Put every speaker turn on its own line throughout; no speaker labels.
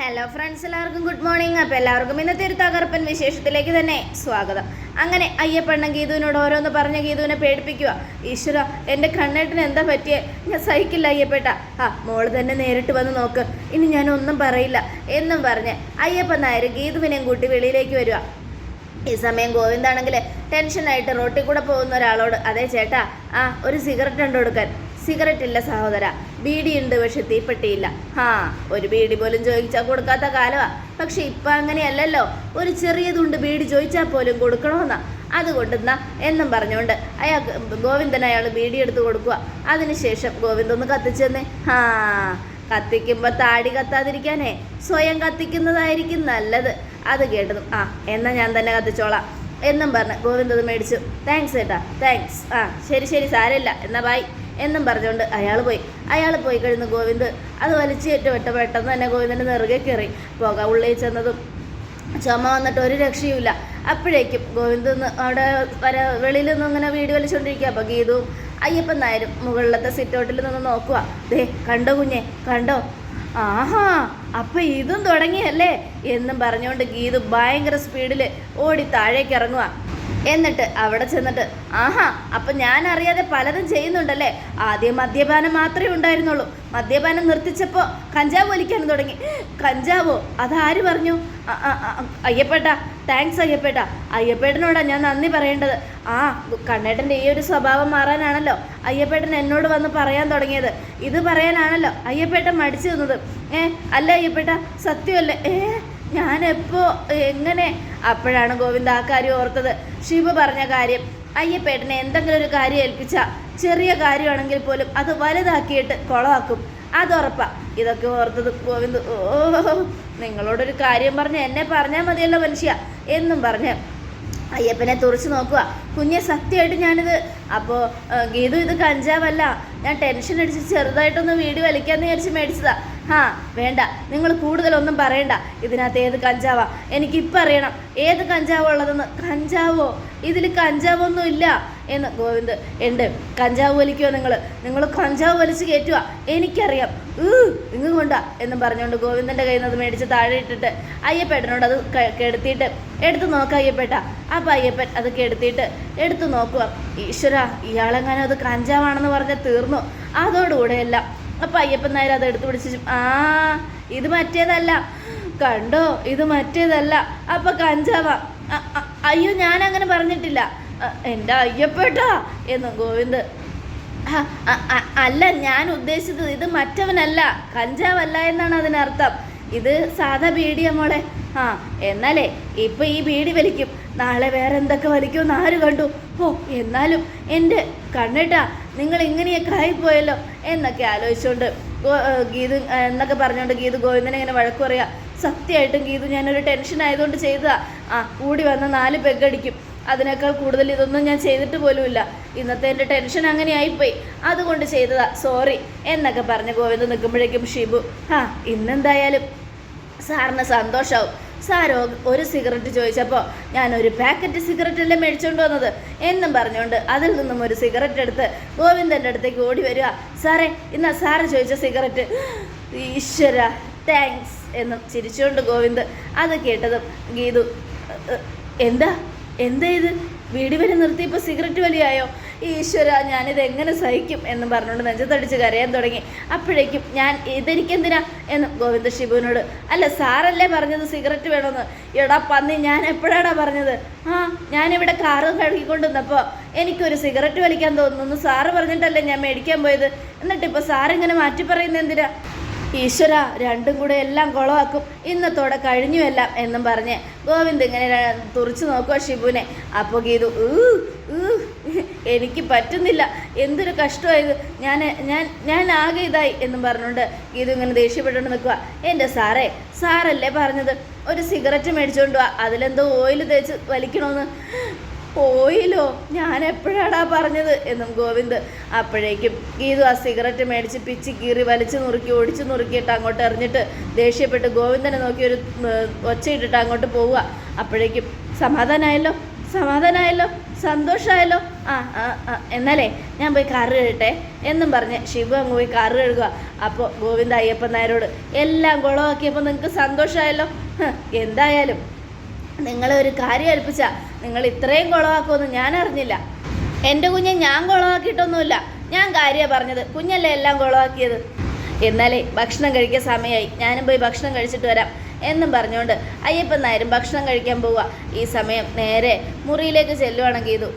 Hello friends എല്ലാവർക്കും good morning അപ്പോൾ എല്ലാവർക്കും ഇന്നത്തെ ഒരു തകർപ്പൻ വിശേഷത്തിലേക്ക് തന്നെ സ്വാഗതം. അങ്ങനെ അയ്യപ്പണ്ണൻ ഗീതുവിനോട് ഓരോന്ന് പറഞ്ഞ ഗീതുവിനെ പേടിപ്പിക്കുക ഈശ്വര എന്റെ കണ്ണേട്ടിന് എന്താ പറ്റിയേ? ഞാൻ സഹിക്കില്ല അയ്യപ്പേട്ട. ആ മോൾ തന്നെ നേരിട്ട് വന്ന് നോക്ക്. ഇനി ഞാൻ ഒന്നും പറയില്ല. എന്നും പറഞ്ഞ് അയ്യപ്പൻ നായർ ഗീതുവിനെയും കൂട്ടി വെളിയിലേക്ക് വരിക ഈ സമയം ഗോവിന്ദാണെങ്കിൽ ടെൻഷനായിട്ട് റോട്ടിൽ കൂടെ പോകുന്ന ഒരാളോട് അതെ ചേട്ടാ ആ ഒരു സിഗരറ്റ് ഉണ്ട് കൊടുക്കാൻ സിഗരറ്റ് ഇല്ല സഹോദര. ബീഡി ഉണ്ട് പക്ഷെ തീപ്പെട്ടിയില്ല. ഹാ. ഒരു ബീഡി പോലും ചോദിച്ചാൽ കൊടുക്കാത്ത കാലമാ പക്ഷെ ഇപ്പം അങ്ങനെയല്ലല്ലോ. ഒരു ചെറിയതുണ്ട് ബീഡി ചോദിച്ചാൽ പോലും കൊടുക്കണമെന്നാ അത് എന്നാ എന്നും പറഞ്ഞുകൊണ്ട് അയാൾ ഗോവിന്ദൻ അയാൾ ബീഡി എടുത്ത് കൊടുക്കുക അതിനുശേഷം ഗോവിന്ദ ഒന്ന് കത്തിച്ചെന്നേ ഹാ. കത്തിക്കുമ്പോൾ താടി കത്താതിരിക്കാനേ സ്വയം കത്തിക്കുന്നതായിരിക്കും നല്ലത്. അത് കേട്ടതും ആ എന്നാൽ ഞാൻ തന്നെ കത്തിച്ചോളാം എന്നും പറഞ്ഞ് ഗോവിന്ദ് അത് മേടിച്ചു. താങ്ക്സ് ഏട്ടാ താങ്ക്സ്. ആ ശരി ശരി സാരമില്ല. എന്നാ ബായ് എന്നും പറഞ്ഞുകൊണ്ട് അയാൾ പോയി. അയാൾ പോയി കഴിഞ്ഞ് ഗോവിന്ദ് അത് വലിച്ചേറ്റ് വെട്ട പെട്ടെന്ന് തന്നെ ഗോവിന്ദന്റെ നെറുകെ കയറി. പുക ഉള്ളിൽ ചെന്നതും ചുമ വന്നിട്ട് ഒരു രക്ഷയുമില്ല. അപ്പോഴേക്കും ഗോവിന്ദ് അവിടെ വര വെളിയിൽ നിന്ന് ഇങ്ങനെ വീട് വലിച്ചുകൊണ്ടിരിക്കുക അപ്പോൾ ഗീതു അയ്യപ്പൻ നായരും മുകളിലത്തെ സിറ്റൗട്ടിൽ നിന്ന് നോക്കുക ദേ കണ്ടോ കുഞ്ഞെ കണ്ടോ? ആഹാ അപ്പം ഇതും തുടങ്ങിയല്ലേ? എന്നും പറഞ്ഞുകൊണ്ട് ഗീതു ഭയങ്കര സ്പീഡിൽ ഓടി താഴേക്ക് ഇറങ്ങുക എന്നിട്ട് അവിടെ ചെന്നിട്ട് ആഹാ അപ്പം ഞാൻ അറിയാതെ പലതും ചെയ്യുന്നുണ്ടല്ലേ? ആദ്യം മദ്യപാനം മാത്രമേ ഉണ്ടായിരുന്നുള്ളൂ. മദ്യപാനം നിർത്തിച്ചപ്പോൾ കഞ്ചാവ് ഒലിക്കാൻ തുടങ്ങി. കഞ്ചാവോ? അതാര് പറഞ്ഞു? അയ്യപ്പേട്ട. താങ്ക്സ് അയ്യപ്പേട്ട. അയ്യപ്പേട്ടനോടാ ഞാൻ നന്ദി പറയേണ്ടത്. ആ കണ്ണേട്ടന്റെ ഈ ഒരു സ്വഭാവം മാറാനാണല്ലോ അയ്യപ്പേട്ടൻ എന്നോട് വന്ന് പറയാൻ തുടങ്ങിയത്. ഇത് പറയാനാണല്ലോ അയ്യപ്പേട്ടൻ മടിച്ചു നിന്നത്. ഏ അല്ല അയ്യപ്പേട്ട സത്യമല്ലേ? ഏ ഞാനെപ്പോ എങ്ങനെ? അപ്പോഴാണ് ഗോവിന്ദ ആ കാര്യം ഓർത്തത്. ശിവ പറഞ്ഞ കാര്യം അയ്യപ്പേട്ടനെ എന്തെങ്കിലും ഒരു കാര്യം ഏൽപ്പിച്ച ചെറിയ കാര്യമാണെങ്കിൽ പോലും അത് വലുതാക്കിയിട്ട് കുളമാക്കും. അതുറപ്പാ ഇതൊക്കെ ഓർത്തത് ഗോവിന്ദ് ഓ നിങ്ങളോടൊരു കാര്യം പറഞ്ഞ് എന്നെ പറഞ്ഞാൽ മതിയല്ലോ മനുഷ്യ എന്നും പറഞ്ഞ്. അയ്യപ്പനെ തുറച്ചു നോക്കുക കുഞ്ഞെ സത്യമായിട്ട് ഞാനിത് അപ്പോൾ ഗീതു ഇത് കഞ്ചാവല്ല. ഞാൻ ടെൻഷൻ അടിച്ച് ചെറുതായിട്ടൊന്ന് വീട് വലിക്കാന്ന് വിചാരിച്ച് മേടിച്ചതാ. ഹാ വേണ്ട. നിങ്ങൾ കൂടുതലൊന്നും പറയണ്ട. ഇതിനകത്ത് ഏത് കഞ്ചാവാ? എനിക്കിപ്പം അറിയണം. ഏത് കഞ്ചാവോ ഉള്ളതെന്ന്. കഞ്ചാവോ? ഇതിൽ കഞ്ചാവൊന്നും ഇല്ല എന്ന് ഗോവിന്ദ്. ഉണ്ട് കഞ്ചാവ് വലിക്കുമോ നിങ്ങൾ നിങ്ങൾ കഞ്ചാവ് വലിച്ച് കയറ്റുക എനിക്കറിയാം. ഇങ്ങ് കൊണ്ടാ എന്നും പറഞ്ഞുകൊണ്ട് ഗോവിന്ദന്റെ കയ്യിൽ നിന്ന് അത് മേടിച്ച് താഴെ ഇട്ടിട്ട് അയ്യപ്പേട്ടനോട് അത് കെടുത്തിയിട്ട് എടുത്ത് നോക്കുക അയ്യപ്പേട്ട. അപ്പം അയ്യപ്പൻ അത് കെടുത്തിയിട്ട് എടുത്തു നോക്കുക ഈശ്വര ഇയാളെങ്ങാനും അത് കഞ്ചാവാണെന്ന് പറഞ്ഞ് തീർന്നു. അതോടുകൂടെ എല്ലാം അപ്പം അയ്യപ്പൻ നായർ അത് എടുത്തു പിടിച്ചു ആ ഇത് മറ്റേതല്ല. കണ്ടോ? ഇത് മറ്റേതല്ല. അപ്പം കഞ്ചാവാ. അയ്യോ ഞാൻ അങ്ങനെ പറഞ്ഞിട്ടില്ല എന്റെ അയ്യപ്പേട്ടാ എന്ന് ഗോവിന്ദ്. അല്ല ഞാൻ ഉദ്ദേശിച്ചത് ഇത് മറ്റവനല്ല. കഞ്ചാവല്ല എന്നാണ് അതിനർത്ഥം. ഇത് സാധാ ബീഡിയാ മോളെ. ആ എന്നാലേ ഇപ്പൊ ഈ ബീഡി വലിക്കും. നാളെ വേറെ എന്തൊക്കെ വലിക്കുമെന്ന് ആര് കണ്ടു? ഓ എന്നാലും എന്റെ കണ്ണേട്ടാ നിങ്ങൾ ഇങ്ങനെയൊക്കെ ആയിപ്പോയല്ലോ എന്നൊക്കെ ആലോചിച്ചുകൊണ്ട് ഗീതു എന്നൊക്കെ പറഞ്ഞുകൊണ്ട് ഗീതു ഗോവിന്ദനെ ഇങ്ങനെ വഴക്ക് പറയാ. സത്യമായിട്ടും ഗീതു ഞാനൊരു ടെൻഷൻ ആയതുകൊണ്ട് ചെയ്തതാ. ആ കൂടി വന്ന നാല് പെഗടിക്കും അതിനേക്കാൾ കൂടുതൽ ഇതൊന്നും ഞാൻ ചെയ്തിട്ട് പോലുമില്ല. ഇന്നത്തെ എന്റെ ടെൻഷൻ അങ്ങനെ ആയിപ്പോയി. അതുകൊണ്ട് ചെയ്തതാ. സോറി എന്നൊക്കെ പറഞ്ഞ് ഗോവിന്ദ് നിൽക്കുമ്പോഴേക്കും ഷിബു ആ ഇന്നെന്തായാലും സാറിന് സന്തോഷമാവും സാരോ ഒരു സിഗരറ്റ് ചോദിച്ചപ്പോൾ ഞാൻ ഒരു പാക്കറ്റ് സിഗരറ്റ് അല്ലേ മേടിച്ചുകൊണ്ട് വന്നത് എന്നും പറഞ്ഞുകൊണ്ട് അതിൽ നിന്നും ഒരു സിഗരറ്റ് എടുത്ത് ഗോവിന്ദന്റെ അടുത്തേക്ക് ഓടി വരിക. സാറേ ഇന്നാ സാറ് ചോദിച്ച സിഗരറ്റ്. ഈശ്വര താങ്ക്സ് എന്നും ചിരിച്ചുകൊണ്ട് ഗോവിന്ദ് അത് കേട്ടതും ഗീതു "എ, എന്താ? എന്താ ഇത്? വീട് വരെ നിർത്തിയപ്പോൾ സിഗരറ്റ് വലിയായോ? ഈശ്വര ഞാനിത് എങ്ങനെ സഹിക്കും എന്ന് പറഞ്ഞുകൊണ്ട് നെഞ്ചത്തടിച്ച് കരയാൻ തുടങ്ങി. അപ്പോഴേക്കും ഞാൻ ഇതെനിക്കെന്തിനാ? എന്ന് ഗോവിന്ദ ഷിബുവിനോട് അല്ല സാറല്ലേ പറഞ്ഞത് സിഗരറ്റ് വേണമെന്ന് എടാ പന്നി ഞാൻ എപ്പോഴാടാ പറഞ്ഞത്? ആ ഞാനിവിടെ കാറ് കഴുകിക്കൊണ്ട് വന്നപ്പോൾ എനിക്കൊരു സിഗരറ്റ് വലിക്കാൻ തോന്നുന്നു. സാറ് പറഞ്ഞിട്ടല്ലേ ഞാൻ മേടിക്കാൻ പോയത്? എന്നിട്ടിപ്പോൾ സാറിങ്ങനെ മാറ്റി പറയുന്നത് എന്തിനാ? ഈശ്വര രണ്ടും കൂടെ എല്ലാം കുളമാക്കും ഇന്നത്തോടെ കഴിഞ്ഞു എല്ലാം എന്നും പറഞ്ഞ് ഗോവിന്ദ് ഇങ്ങനെ തുറച്ചു നോക്കുക ഷിബുവിനെ. അപ്പോൾ ഗീതു എനിക്ക് പറ്റുന്നില്ല. എന്തൊരു കഷ്ടമായത് ഞാൻ ഞാൻ ഞാൻ ആകെ ഇതായി എന്നും പറഞ്ഞുകൊണ്ട് ഗീതു ഇങ്ങനെ ദേഷ്യപ്പെട്ടുകൊണ്ട് നിൽക്കുക എന്റെ സാറേ സാറല്ലേ പറഞ്ഞത്? ഒരു സിഗരറ്റ് മേടിച്ചുകൊണ്ട് പോവാ അതിലെന്തോ ഓയിൽ തേച്ച് വലിക്കണമെന്ന് ഓയിലോ ഞാൻ എപ്പോഴാടാ പറഞ്ഞത്? എന്നും ഗോവിന്ദ് അപ്പോഴേക്കും ഗീതു ആ സിഗരറ്റ് മേടിച്ച് പിച്ച് കീറി വലിച്ചു നുറുക്കി ഒടിച്ചു നുറുക്കിയിട്ട് അങ്ങോട്ട് എറിഞ്ഞിട്ട് ദേഷ്യപ്പെട്ട് ഗോവിന്ദനെ നോക്കി ഒരു ഒച്ചയിട്ടിട്ട് അങ്ങോട്ട് പോവുക. അപ്പോഴേക്കും സമാധാനമായല്ലോ സമാധാനമായല്ലോ സന്തോഷമായല്ലോ ആ, എന്നാലേ ഞാൻ പോയി കാറ് കഴുകട്ടെ എന്നും പറഞ്ഞ് ശിവ അങ്ങ് പോയി കാറ് കഴുകുക. അപ്പോൾ ഗോവിന്ദ അയ്യപ്പൻ നായരോട് എല്ലാം കുളമാക്കിയപ്പോൾ നിങ്ങൾക്ക് സന്തോഷമായല്ലോ എന്തായാലും നിങ്ങളെ ഒരു കാര്യം ഏൽപ്പിച്ച നിങ്ങൾ ഇത്രയും കുളമാക്കുമെന്ന് ഞാൻ അറിഞ്ഞില്ല. എന്റെ കുഞ്ഞെ ഞാൻ കുളമാക്കിയിട്ടൊന്നുമില്ല ഞാൻ കാര്യമാണ് പറഞ്ഞത് കുഞ്ഞല്ലേ എല്ലാം കുളമാക്കിയത് എന്നാലേ ഭക്ഷണം കഴിക്കാൻ സമയമായി ഞാനും പോയി ഭക്ഷണം കഴിച്ചിട്ട് വരാം എന്നും പറഞ്ഞുകൊണ്ട് അയ്യപ്പൻ നായരും ഭക്ഷണം കഴിക്കാൻ പോവുക. ഈ സമയം നേരെ മുറിയിലേക്ക് ചെല്ലുവാണെങ്കിൽ ഗീതു.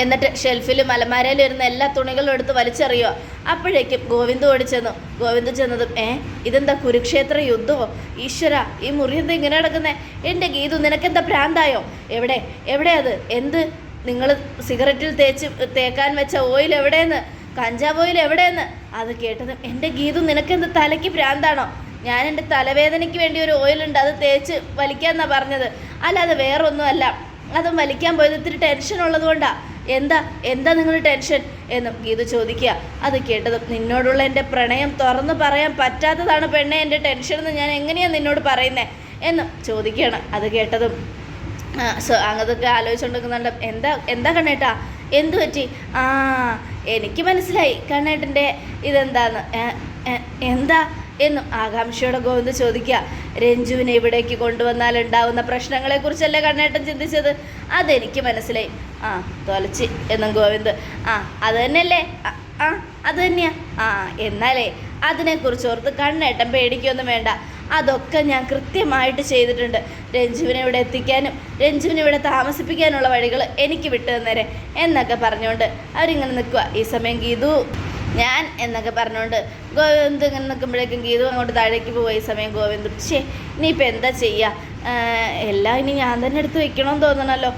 എന്നിട്ട് ഷെൽഫിൽ മലമാരയിൽ വരുന്ന എല്ലാ തുണികളും എടുത്ത് വലിച്ചെറിയുക അപ്പോഴേക്കും ഗോവിന്ദ് ഓടിച്ചെന്നു ഗോവിന്ദ് ചെന്നതും ഏ ഇതെന്താ കുരുക്ഷേത്ര യുദ്ധമോ? ഈശ്വര ഈ മുറി എന്താ ഇങ്ങനെ കിടക്കുന്നേ എന്റെ ഗീതു നിനക്കെന്താ ഭ്രാന്തായോ? എവിടെ? എവിടെ അത്? എന്ത്? നിങ്ങൾ സിഗരറ്റിൽ തേച്ച് തേക്കാൻ വെച്ച ഓയിൽ എവിടെയെന്ന്? കഞ്ചാവ് ഓയിൽ എവിടെയെന്ന്? അത് കേട്ടതും എന്റെ ഗീതു നിനക്കെന്ത് തലയ്ക്ക് ഭ്രാന്താണോ? ഞാൻ എന്റെ തലവേദനയ്ക്ക് വേണ്ടി ഒരു ഓയിലുണ്ട് അത് തേച്ച് വലിക്കാന്നാ പറഞ്ഞത്. അല്ലാതെ വേറൊന്നും അല്ല അതും വലിക്കാൻ പോയത് ഇത്തിരി ടെൻഷൻ ഉള്ളത് കൊണ്ടാ. എന്താ എന്താ നിങ്ങൾ ടെൻഷൻ എന്ന് ഗീത ചോദിക്കുക. അത് കേട്ടതും നിന്നോടുള്ള എന്റെ പ്രണയം തുറന്നു പറയാൻ പറ്റാത്തതാണ് പെണ്ണെ എന്റെ ടെൻഷൻ എന്ന് ഞാൻ എങ്ങനെയാ നിന്നോട് പറയുന്നേ? എന്ന് ചോദിക്കുകയാണ്. അത് കേട്ടതും സോ അങ്ങനത്തൊക്കെ ആലോചിച്ചുകൊണ്ടിരിക്കുന്നുണ്ട് എന്താ എന്താ കണ്ണേട്ടാ? എന്തു പറ്റി? ആ എനിക്ക് മനസ്സിലായി കണ്ണേട്ടന്റെ ഇതെന്താന്ന്. എന്താ? എന്നും ആകാംക്ഷയോടെ ഗോവിന്ദ് ചോദിക്കുക രഞ്ജുവിനെ ഇവിടേക്ക് കൊണ്ടുവന്നാൽ ഉണ്ടാവുന്ന പ്രശ്നങ്ങളെക്കുറിച്ചല്ലേ കണ്ണേട്ടൻ ചിന്തിച്ചത്? അതെനിക്ക് മനസ്സിലായി. ആ തൊലച്ച് എന്നും ഗോവിന്ദ്. ആ അത് തന്നെയല്ലേ? ആ, അത് തന്നെയാ? ആ എന്നാലേ അതിനെക്കുറിച്ച് ഓർത്ത് കണ്ണേട്ടൻ പേടിക്കൊന്നും വേണ്ട. അതൊക്കെ ഞാൻ കൃത്യമായിട്ട് ചെയ്തിട്ടുണ്ട്. രഞ്ജുവിനെ ഇവിടെ എത്തിക്കാനും രഞ്ജുവിനെ ഇവിടെ താമസിപ്പിക്കാനുള്ള വഴികൾ എനിക്ക് വിട്ടു തന്നേരെ എന്നൊക്കെ പറഞ്ഞുകൊണ്ട് അവരിങ്ങനെ നിൽക്കുക. ഈ സമയം ഗീതു. ഞാൻ എന്നൊക്കെ പറഞ്ഞുകൊണ്ട് ഗോവിന്ദ് ഇങ്ങനെ നിൽക്കുമ്പോഴേക്കും ഗീതു അങ്ങോട്ട് താഴേക്ക് പോയി സമയം ഗോവിന്ദ് പക്ഷേ ഇനിയിപ്പോൾ എന്താ ചെയ്യുക എല്ലാം ഇനി ഞാൻ തന്നെ എടുത്ത് വെക്കണമെന്ന് തോന്നണമല്ലോ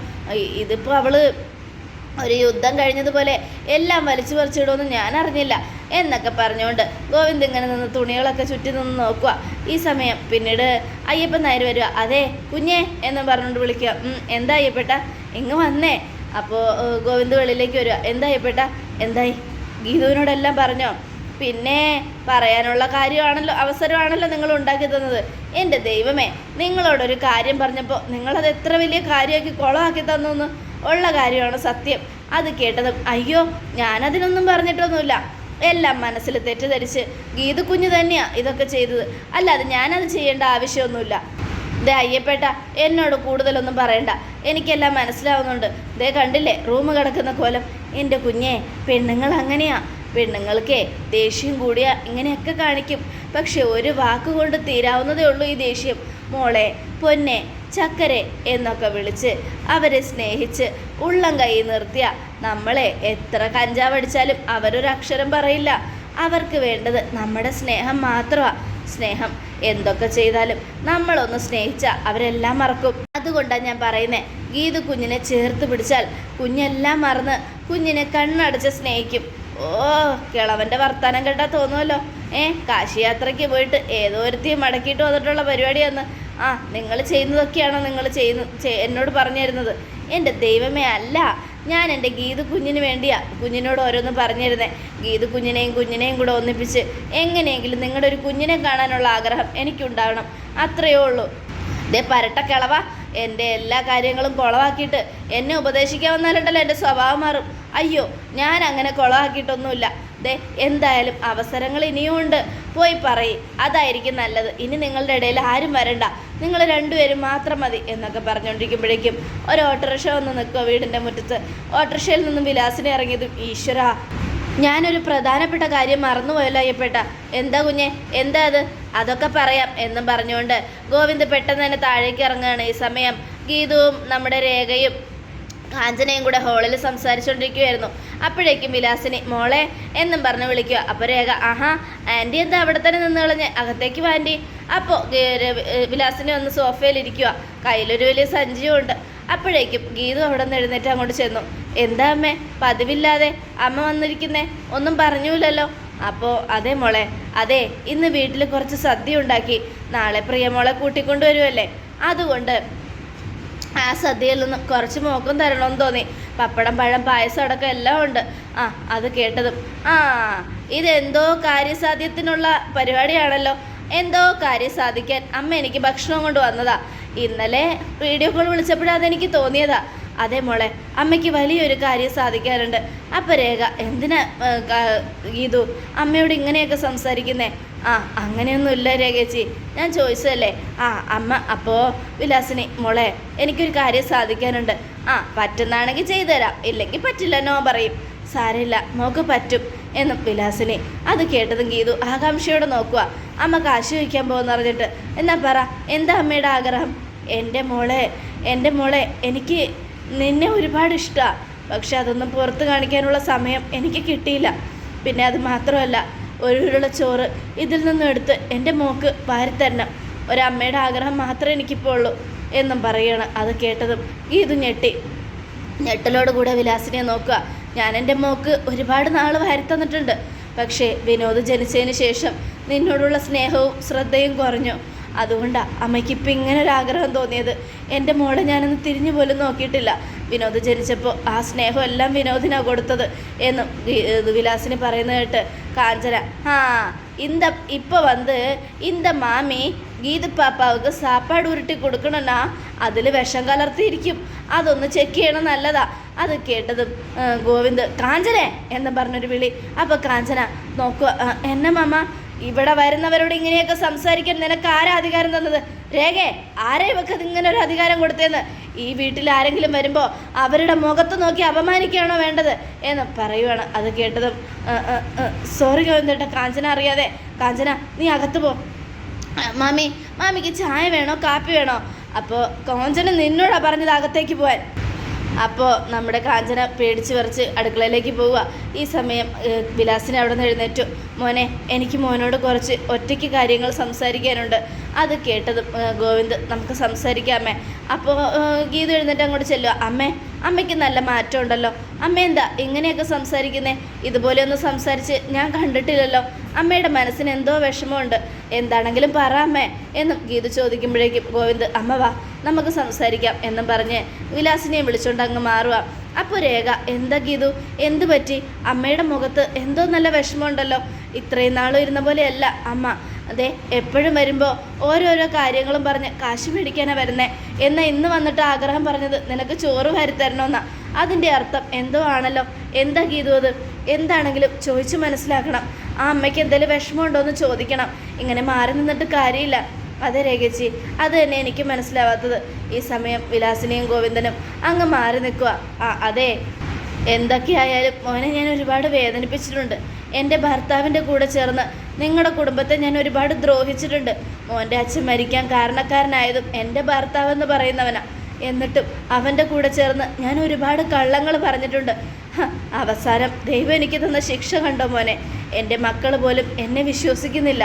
ഇതിപ്പോൾ അവൾ ഒരു യുദ്ധം കഴിഞ്ഞതുപോലെ എല്ലാം വലിച്ചു പറിച്ചിടുമെന്ന് ഞാൻ അറിഞ്ഞില്ല. എന്നൊക്കെ പറഞ്ഞുകൊണ്ട് ഗോവിന്ദ് ഇങ്ങനെ നിന്ന് തുണികളൊക്കെ ചുറ്റി നിന്ന് നോക്കുക ഈ സമയം പിന്നീട് അയ്യപ്പൻ നായർ വരിക അതെ കുഞ്ഞേ എന്ന് പറഞ്ഞുകൊണ്ട് വിളിക്കുക. എന്താ അയ്യപ്പേട്ട? ഇങ്ങ് വന്നേ. അപ്പോൾ ഗോവിന്ദ് വെളിയിലേക്ക് വരിക എന്താ അയ്യപ്പേട്ട? എന്തായി? ഗീതുവിനോടെല്ലാം പറഞ്ഞോ? പിന്നെ പറയാനുള്ള കാര്യമാണല്ലോ അവസരമാണല്ലോ നിങ്ങൾ ഉണ്ടാക്കി തന്നത്. എന്റെ ദൈവമേ നിങ്ങളോടൊരു കാര്യം പറഞ്ഞപ്പോൾ നിങ്ങളത് എത്ര വലിയ കാര്യമാക്കി കുളമാക്കി തന്നു ഉള്ള കാര്യമാണ് സത്യം. അത് കേട്ടതും അയ്യോ ഞാനതിനൊന്നും പറഞ്ഞിട്ടൊന്നുമില്ല. എല്ലാം മനസ്സിൽ തെറ്റിദ്ധരിച്ച് ഗീതു കുഞ്ഞ് തന്നെയാണ് ഇതൊക്കെ ചെയ്തത്. അല്ലാതെ ഞാനത് ചെയ്യേണ്ട ആവശ്യമൊന്നുമില്ല. ദേ അയ്യപ്പേട്ട എന്നോട് കൂടുതലൊന്നും പറയണ്ട. എനിക്കെല്ലാം മനസ്സിലാവുന്നുണ്ട്. ദേ കണ്ടില്ലേ റൂം കിടക്കുന്ന കോലം? എന്റെ കുഞ്ഞെ പെണ്ണുങ്ങൾ അങ്ങനെയാ. പെണ്ണുങ്ങൾക്കേ ദേഷ്യം കൂടിയ. ഇങ്ങനെയൊക്കെ കാണിക്കും. പക്ഷെ ഒരു വാക്കുകൊണ്ട് തീരാവുന്നതേ ഉള്ളൂ ഈ ദേഷ്യം. മോളെ പൊന്നെ ചക്കരെ എന്നൊക്കെ വിളിച്ച് അവരെ സ്നേഹിച്ച് ഉള്ളം കൈ നിർത്തിയ. നമ്മളെ എത്ര കഞ്ചാവടിച്ചാലും അവരൊരു അക്ഷരം പറയില്ല. അവർക്ക് വേണ്ടത് നമ്മുടെ സ്നേഹം മാത്രമാണ് സ്നേഹം. എന്തൊക്കെ ചെയ്താലും നമ്മളൊന്ന് സ്നേഹിച്ചാൽ അവരെല്ലാം മറക്കും. അതുകൊണ്ടാണ് ഞാൻ പറയുന്നത് ഗീതു കുഞ്ഞിനെ ചേർത്ത് പിടിച്ചാൽ കുഞ്ഞെല്ലാം മറന്ന് കുഞ്ഞിനെ കണ്ണടച്ച് സ്നേഹിക്കും. ഓ കിളവന്റെ വർത്തമാനം കേട്ടാൽ തോന്നുമല്ലോ ഏ കാശി യാത്രയ്ക്ക് പോയിട്ട് ഏതോ ഒരുത്തിയും മടക്കിയിട്ട് വന്നിട്ടുള്ള പരിപാടിയാന്ന്. ആ നിങ്ങൾ ചെയ്യുന്നതൊക്കെയാണോ നിങ്ങൾ ചെയ്യുന്ന എന്നോട് പറഞ്ഞു തരുന്നത് എന്റെ ദൈവമേ അല്ല. ഞാൻ എന്റെ ഗീതു കുഞ്ഞിന് വേണ്ടിയാ കുഞ്ഞിനോട് ഓരോന്ന് പറഞ്ഞിരുന്നേ. ഗീതു കുഞ്ഞിനെയും കുഞ്ഞിനെയും കൂടെ ഒന്നിപ്പിച്ച് എങ്ങനെയെങ്കിലും നിങ്ങളുടെ ഒരു കുഞ്ഞിനെ കാണാനുള്ള ആഗ്രഹം എനിക്കുണ്ടാവണം. അത്രയേ ഉള്ളൂ. ഇതേ പരട്ട കിളവ. എന്റെ എല്ലാ കാര്യങ്ങളും കുളവാക്കിയിട്ട് എന്നെ ഉപദേശിക്കാൻ വന്നാലുണ്ടല്ലോ എന്റെ സ്വഭാവം മാറും. അയ്യോ ഞാൻ അങ്ങനെ കുളമാക്കിയിട്ടൊന്നുമില്ല ദേ എന്തായാലും അവസരങ്ങൾ ഇനിയുമുണ്ട് പോയി പറയും. അതായിരിക്കും നല്ലത്. ഇനി നിങ്ങളുടെ ഇടയിൽ ആരും വരണ്ട. നിങ്ങൾ രണ്ടുപേരും മാത്രം മതി എന്നൊക്കെ പറഞ്ഞുകൊണ്ടിരിക്കുമ്പോഴേക്കും ഒരു ഓട്ടോറിക്ഷ വന്ന് നിൽക്കുക വീടിന്റെ മുറ്റത്ത്. ഓട്ടോറിക്ഷയിൽ നിന്നും വിലാസിനെ ഇറങ്ങിയതും ഈശ്വര ഞാനൊരു പ്രധാനപ്പെട്ട കാര്യം മറന്നുപോയല്ലോ അയ്യപ്പേട്ട. എന്താ കുഞ്ഞെ? എന്താ അത്? അതൊക്കെ പറയാം എന്നും പറഞ്ഞുകൊണ്ട് ഗോവിന്ദ് പെട്ടെന്ന് തന്നെ താഴേക്ക് ഇറങ്ങുകയാണ് ഈ സമയം ഗീതവും നമ്മുടെ രേഖയും കാഞ്ചനയും കൂടെ ഹോളിൽ സംസാരിച്ചുകൊണ്ടിരിക്കുമായിരുന്നു അപ്പോഴേക്കും വിലാസിനി മോളെ എന്നും പറഞ്ഞ് വിളിക്കുക അപ്പോൾ രേഖ ആഹാ ആന്റി എന്താ അവിടെ തന്നെ നിന്ന് കളഞ്ഞ്? അകത്തേക്ക് വാ ആന്റി അപ്പോൾ വിലാസിനി വന്ന് സോഫയിലിരിക്കുക കയ്യിലൊരു വലിയ സഞ്ചിയുമുണ്ട് അപ്പോഴേക്കും ഗീതു അവിടെ നിന്ന് എഴുന്നേറ്റ് അങ്ങോട്ട് ചെന്നു. എന്താ അമ്മേ? പതിവില്ലാതെ അമ്മ വന്നിരിക്കുന്നേ? ഒന്നും പറഞ്ഞൂലല്ലോ. അപ്പോ അതെ മോളെ അതെ ഇന്ന് വീട്ടിൽ കുറച്ച് സദ്യ ഉണ്ടാക്കി നാളെ പ്രിയമോളെ കൂട്ടിക്കൊണ്ടുവരുമല്ലേ അതുകൊണ്ട് ആ സദ്യയിൽ നിന്ന് കുറച്ച് മോക്കം തരണമെന്ന് തോന്നി. പപ്പടം പഴം പായസം അടക്കം എല്ലാം ഉണ്ട്. ആ അത് കേട്ടതും. ആ ഇതെന്തോ കാര്യസാധ്യത്തിനുള്ള പരിപാടിയാണല്ലോ. എന്തോ കാര്യം സാധിക്കാൻ അമ്മ എനിക്ക് ഭക്ഷണം കൊണ്ട് വന്നതാ. ഇന്നലെ വീഡിയോ കോൾ വിളിച്ചപ്പോഴാണ് അതെനിക്ക് തോന്നിയതാ. അതേ മോളെ അമ്മയ്ക്ക് വലിയൊരു കാര്യം സാധിക്കാറുണ്ട്. അപ്പം രേഖ എന്തിനാ ഗീതു അമ്മയോട് ഇങ്ങനെയൊക്കെ സംസാരിക്കുന്നേ? ആ അങ്ങനെയൊന്നുമില്ല രേഖേച്ചി ഞാൻ ചോദിച്ചതല്ലേ? ആ അമ്മ അപ്പോൾ വിലാസിനി മോളെ എനിക്കൊരു കാര്യം സാധിക്കാനുണ്ട്. ആ പറ്റുന്നാണെങ്കിൽ ചെയ്തു തരാം ഇല്ലെങ്കിൽ പറ്റില്ല നോ പറയും. സാരമില്ല മോക്ക് പറ്റും എന്നും വിലാസിനി അത് കേട്ടതും ഗീതു ആകാംക്ഷയോടെ നോക്കുക അമ്മ കാശ് വയ്ക്കാൻ പോകുന്ന പറഞ്ഞിട്ട് എന്നാ പറ എന്താ അമ്മയുടെ ആഗ്രഹം? എന്റെ മോളെ എന്റെ മോളെ എനിക്ക് നിന്നെ ഒരുപാട് ഇഷ്ടമാണ് പക്ഷെ അതൊന്നും പുറത്ത് കാണിക്കാനുള്ള സമയം എനിക്ക് കിട്ടിയില്ല. പിന്നെ അത് മാത്രമല്ല ഒരുള്ള ചോറ് ഇതിൽ നിന്നും എടുത്ത് എന്റെ മോക്ക് വാരിത്തരണം ഒരമ്മയുടെ ആഗ്രഹം മാത്രമേ എനിക്കിപ്പോൾ ഉള്ളൂ എന്നും പറയുകയാണ് അത് കേട്ടതും ഇത് ഞെട്ടി. ഞെട്ടലോട് കൂടെ വിലാസിനെ നോക്കുക. ഞാൻ എന്റെ മോക്ക് ഒരുപാട് നാൾ വാരി തന്നിട്ടുണ്ട്. പക്ഷേ വിനോദ് ജനിച്ചതിന് ശേഷം നിന്നോടുള്ള സ്നേഹവും ശ്രദ്ധയും കുറഞ്ഞു. അതുകൊണ്ടാണ് അമ്മയ്ക്ക് ഇപ്പം ഇങ്ങനെ ഒരു ആഗ്രഹം തോന്നിയത് എൻ്റെ മോളെ ഞാനൊന്ന് തിരിഞ്ഞു പോലും നോക്കിയിട്ടില്ല വിനോദ് ജനിച്ചപ്പോൾ ആ സ്നേഹം എല്ലാം വിനോദിനാണ് കൊടുത്തത് എന്നും വി- ഇത് വിലാസിന് പറയുന്നത് കേട്ട് കാഞ്ചന ആ இந்த இப்போ வந்து இந்த മാമി ഗീത് പാപ്പാവുക്ക് സാപ്പാട് ഉരുട്ടി കൊടുക്കണമെന്നാ അതിൽ വിഷം കലർത്തിയിരിക്കും അതൊന്ന് ചെക്ക് ചെയ്യണം നല്ലതാ അത് കേട്ടതും ആ, ഗോവിന്ദ് കാഞ്ചനെ എന്ന് പറഞ്ഞൊരു വിളി അപ്പോൾ കാഞ്ചന നോക്കുക "ആ, എന്നെ മാമ ഇവിടെ വരുന്നവരോട് ഇങ്ങനെയൊക്കെ സംസാരിക്കാൻ നിനക്ക് ആരാ അധികാരം തന്നത്? രേഖേ ആരെ ഇവക്ക് ഇങ്ങനെ ഒരു അധികാരം കൊടുത്തേന്ന് ഈ വീട്ടിൽ ആരെങ്കിലും വരുമ്പോൾ അവരുടെ മുഖത്ത് നോക്കി അപമാനിക്കുകയാണോ വേണ്ടത്? എന്ന് പറയുവാണ് അത് കേട്ടതും സോറി ഗോവിന്ദേട്ട കാഞ്ചന അറിയാതെ. കാഞ്ചന നീ അകത്ത് പോ. മാമി മാമിക്ക് ചായ വേണോ കാപ്പി വേണോ? അപ്പോൾ കോഞ്ചന നിന്നോടാ പറഞ്ഞത് അകത്തേക്ക് പോവാൻ. അപ്പോൾ നമ്മുടെ കാഞ്ചന പേടിച്ച് പറിച്ച് അടുക്കളയിലേക്ക് പോവുക. ഈ സമയം വിലാസിനെ അവിടെ നിന്ന് എഴുന്നേറ്റു. മോനെ എനിക്ക് മോനോട് കുറച്ച് ഒറ്റയ്ക്ക് കാര്യങ്ങൾ സംസാരിക്കാനുണ്ട്. അത് കേട്ടത് ഗോവിന്ദ് നമുക്ക് സംസാരിക്കാമേ അപ്പോൾ ഗീത എഴുന്നേറ്റ് അങ്ങോട്ട് ചെല്ലുക. അമ്മേ അമ്മയ്ക്ക് നല്ല മാറ്റം ഉണ്ടല്ലോ അമ്മ എന്താ ഇങ്ങനെയൊക്കെ സംസാരിക്കുന്നേ? ഇതുപോലെ ഒന്ന് സംസാരിച്ച് ഞാൻ കണ്ടിട്ടില്ലല്ലോ. അമ്മയുടെ മനസ്സിന് എന്തോ വിഷമമുണ്ട്. എന്താണെങ്കിലും പറ അമ്മേ എന്നും ഗീത ചോദിക്കുമ്പോഴേക്കും ഗോവിന്ദ് അമ്മ വാ നമുക്ക് സംസാരിക്കാം എന്നും പറഞ്ഞ് വിലാസിനെ വിളിച്ചുകൊണ്ട് അങ്ങ് മാറുക അപ്പോൾ രേഖ എന്താ ഗീതു? എന്ത് പറ്റി? അമ്മയുടെ മുഖത്ത് എന്തോ നല്ല വിഷമമുണ്ടല്ലോ. ഇത്രയും നാളും ഇരുന്ന പോലെയല്ല അമ്മ. അതെ എപ്പോഴും വരുമ്പോൾ ഓരോരോ കാര്യങ്ങളും പറഞ്ഞ് കാശ് മേടിക്കാനാണ് വരുന്നേ. എന്നാൽ ഇന്ന് വന്നിട്ട് ആഗ്രഹം പറഞ്ഞത് നിനക്ക് ചോറ് വരുത്തരണമെന്നാ അതിന്റെ അർത്ഥം എന്തോ ആണല്ലോ. എന്താ ഗീതു അത്? എന്താണെങ്കിലും ചോദിച്ച് മനസ്സിലാക്കണം. ആ അമ്മയ്ക്ക് എന്തെങ്കിലും വിഷമമുണ്ടോ എന്ന് ചോദിക്കണം. ഇങ്ങനെ മാറി നിന്നിട്ട് കാര്യമില്ല. അതെ രേഖച്ചി അത് തന്നെ എനിക്ക് മനസ്സിലാവാത്തത്. ഈ സമയം വിലാസിനെയും ഗോവിന്ദനും അങ്ങ് മാറി നിൽക്കുക ആ അതെ. എന്തൊക്കെയായാലും മോനെ ഞാൻ ഒരുപാട് വേദനിപ്പിച്ചിട്ടുണ്ട്. എന്റെ ഭർത്താവിന്റെ കൂടെ ചേർന്ന് നിങ്ങളുടെ കുടുംബത്തെ ഞാൻ ഒരുപാട് ദ്രോഹിച്ചിട്ടുണ്ട്. മോന്റെ അച്ഛൻ മരിക്കാൻ കാരണക്കാരനായതും എന്റെ ഭർത്താവെന്ന് പറയുന്നവനാ. എന്നിട്ടും അവന്റെ കൂടെ ചേർന്ന് ഞാൻ ഒരുപാട് കള്ളങ്ങൾ പറഞ്ഞിട്ടുണ്ട്. അവസാനം ദൈവം എനിക്ക് തന്ന ശിക്ഷ കണ്ടോ മോനെ? എന്റെ മക്കൾ പോലും എന്നെ വിശ്വസിക്കുന്നില്ല.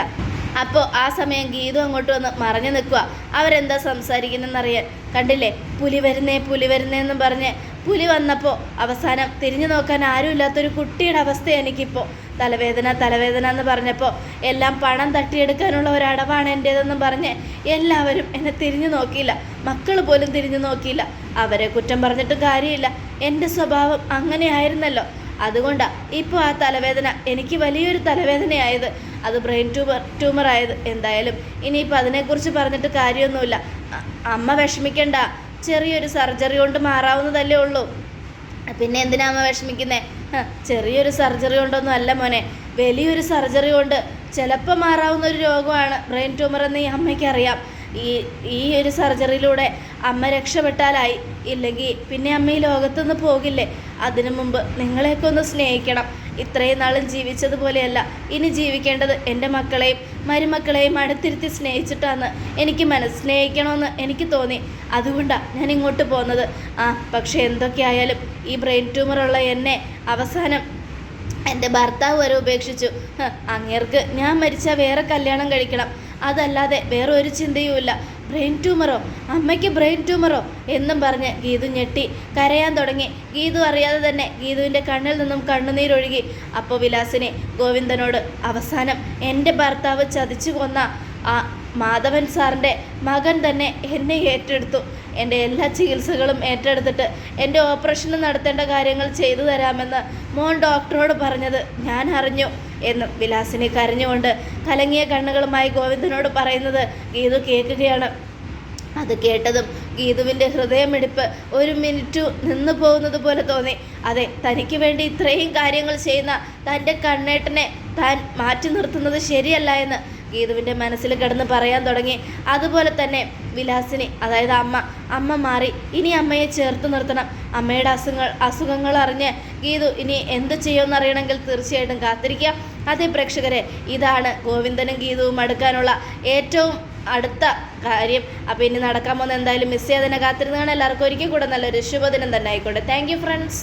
അപ്പോൾ ആ സമയം ഗീതു അങ്ങോട്ട് വന്ന് മറഞ്ഞു നിൽക്കുക അവരെന്താ സംസാരിക്കുന്നതെന്നറിയാൻ. കണ്ടില്ലേ? പുലി വരുന്നേ പുലി വരുന്നേ എന്ന് പറഞ്ഞ് പുലി വന്നപ്പോൾ അവസാനം തിരിഞ്ഞു നോക്കാൻ ആരുമില്ലാത്തൊരു കുട്ടിയുടെ അവസ്ഥ എനിക്കിപ്പോൾ തലവേദന തലവേദന എന്ന് പറഞ്ഞപ്പോൾ എല്ലാം പണം തട്ടിയെടുക്കാനുള്ള അടവാണ് എന്റേതെന്നും പറഞ്ഞ് എല്ലാവരും എന്നെ തിരിഞ്ഞു നോക്കിയില്ല. മക്കൾ പോലും തിരിഞ്ഞു നോക്കിയില്ല. അവരെ കുറ്റം പറഞ്ഞിട്ട് കാര്യമില്ല. എന്റെ സ്വഭാവം അങ്ങനെയായിരുന്നല്ലോ. അതുകൊണ്ടാണ് ഇപ്പോൾ ആ തലവേദന എനിക്ക് വലിയൊരു തലവേദനയായത്. അത് ബ്രെയിൻ ട്യൂമർ ട്യൂമർ ആയത് എന്തായാലും ഇനിയിപ്പോൾ അതിനെക്കുറിച്ച് പറഞ്ഞിട്ട് കാര്യമൊന്നുമില്ല. അമ്മ വിഷമിക്കണ്ട. ചെറിയൊരു സർജറി കൊണ്ട് മാറാവുന്നതല്ലേ ഉള്ളൂ. പിന്നെ എന്തിനാ അമ്മ വിഷമിക്കുന്നേ? ഹ, ചെറിയൊരു സർജറി കൊണ്ടൊന്നും അല്ല മോനെ. വലിയൊരു സർജറി കൊണ്ട് ചിലപ്പോൾ മാറാവുന്ന ഒരു രോഗമാണ് ബ്രെയിൻ ട്യൂമർ എന്ന് ഈ അമ്മയ്ക്ക് അറിയാം ഈ ഈ ഒരു സർജറിയിലൂടെ അമ്മ രക്ഷപ്പെട്ടാലായി. ഇല്ലെങ്കിൽ പിന്നെ അമ്മ ഈ ലോകത്തുനിന്ന് പോകില്ലേ? അതിനു മുമ്പ് നിങ്ങളെയൊക്കെ ഒന്ന് സ്നേഹിക്കണം. ഇത്രയും നാളും ജീവിച്ചതുപോലെയല്ല ഇനി ജീവിക്കേണ്ടത് എന്റെ മക്കളെയും മരുമക്കളെയും അടുത്തിരുത്തി സ്നേഹിച്ചിട്ടാണ്. എനിക്ക് മനസ്സ് സ്നേഹിക്കണമെന്ന് എനിക്ക് തോന്നി. അതുകൊണ്ടാണ് ഞാൻ ഇങ്ങോട്ട് പോകുന്നത് ആ പക്ഷേ എന്തൊക്കെയായാലും ഈ ബ്രെയിൻ ട്യൂമറുള്ള എന്നെ അവസാനം എന്റെ ഭർത്താവ് വരെ ഉപേക്ഷിച്ചു. അങ്ങേർക്ക് ഞാൻ മരിച്ചാൽ വേറെ കല്യാണം കഴിക്കണം. അതല്ലാതെ വേറെ ഒരു ചിന്തയുമില്ല. ബ്രെയിൻ ട്യൂമറോ? അമ്മയ്ക്ക് ബ്രെയിൻ ട്യൂമറോ? എന്നും പറഞ്ഞ് ഗീതു ഞെട്ടി. കരയാൻ തുടങ്ങി. ഗീതു അറിയാതെ തന്നെ ഗീതുവിന്റെ കണ്ണിൽ നിന്നും കണ്ണുനീരൊഴുകി. അപ്പോൾ വിലാസിനെ ഗോവിന്ദനോട് അവസാനം എന്റെ ഭർത്താവ് ചതിച്ചു കൊന്ന ആ മാധവൻ സാറിന്റെ മകൻ തന്നെ എന്നെ ഏറ്റെടുത്തു. എന്റെ എല്ലാ ചികിത്സകളും ഏറ്റെടുത്തിട്ട് എന്റെ ഓപ്പറേഷൻ നടത്തേണ്ട കാര്യങ്ങൾ ചെയ്തു തരാമെന്ന് മോൻ ഡോക്ടറോട് പറഞ്ഞത് ഞാൻ അറിഞ്ഞു. എന്നും വിലാസിനി കരഞ്ഞുകൊണ്ട് കലങ്ങിയ കണ്ണുകളുമായി ഗോവിന്ദനോട് പറയുന്നത് ഗീതു കേൾക്കുകയാണ്. അത് കേട്ടതും ഗീതുവിന്റെ ഹൃദയമിടിപ്പ് ഒരു മിനിറ്റു നിന്നു പോകുന്നത് പോലെ തോന്നി. അതെ തനിക്ക് വേണ്ടി ഇത്രയും കാര്യങ്ങൾ ചെയ്യുന്ന തന്റെ കണ്ണേട്ടനെ താൻ മാറ്റി നിർത്തുന്നത് ശരിയല്ല എന്ന് ഗീതുവിന്റെ മനസ്സിൽ കിടന്ന് പറയാൻ തുടങ്ങി. അതുപോലെ തന്നെ വിലാസിനി അതായത് അമ്മ അമ്മ മാറി. ഇനി അമ്മയെ ചേർത്ത് നിർത്തണം. അമ്മയുടെ അസുഖങ്ങൾ അസുഖങ്ങൾ അറിഞ്ഞ് ഗീതു ഇനി എന്ത് ചെയ്യുമെന്ന് അറിയണമെങ്കിൽ തീർച്ചയായിട്ടും കാത്തിരിക്കുക. അതേ പ്രേക്ഷകരെ ഇതാണ് ഗോവിന്ദനും ഗീതുവും അടുക്കാനുള്ള ഏറ്റവും അടുത്ത കാര്യം. അപ്പോൾ ഇനി നടക്കാൻ പോകുന്ന എന്തായാലും മിസ് ചെയ്യാതെ തന്നെ എല്ലാവർക്കും ഒരിക്കൽ കൂടെ നല്ലൊരു ശുഭദിനം തന്നെ ആയിക്കോട്ടെ. Thank friends